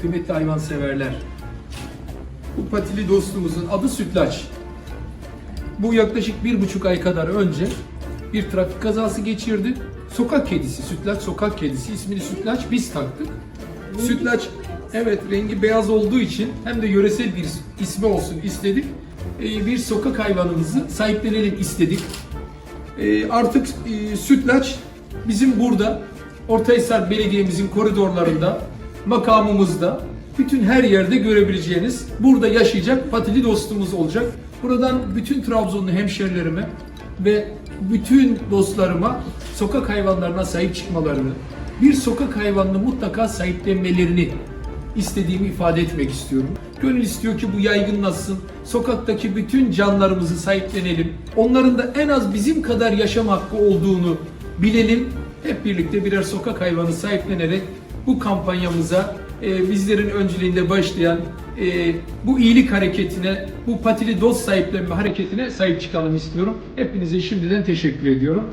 kıymetli hayvanseverler. Bu patili dostumuzun adı Sütlaç. Bu yaklaşık bir buçuk ay kadar önce bir trafik kazası geçirdi. Sokak kedisi, Sütlaç sokak kedisi. ismini Sütlaç biz taktık. Sütlaç evet rengi beyaz olduğu için hem de yöresel bir ismi olsun istedik. Ee, Bir sokak hayvanımızı sahiplenelim istedik. Ee, Artık e, Sütlaç bizim burada Ortahisar Belediye'mizin koridorlarında, makamımızda, bütün her yerde görebileceğiniz, burada yaşayacak patili dostumuz olacak. Buradan bütün Trabzonlu hemşerilerime ve bütün dostlarıma sokak hayvanlarına sahip çıkmalarını, bir sokak hayvanını mutlaka sahiplenmelerini istediğimi ifade etmek istiyorum. Gönül istiyor ki bu yaygınlaşsın. Sokaktaki bütün canlarımızı sahiplenelim. Onların da en az bizim kadar yaşam hakkı olduğunu bilelim. Hep birlikte birer sokak hayvanı sahiplenerek bu kampanyamıza e, bizlerin öncülüğünde başlayan e, bu iyilik hareketine, bu patili dost sahiplenme hareketine sahip çıkalım istiyorum. Hepinize şimdiden teşekkür ediyorum.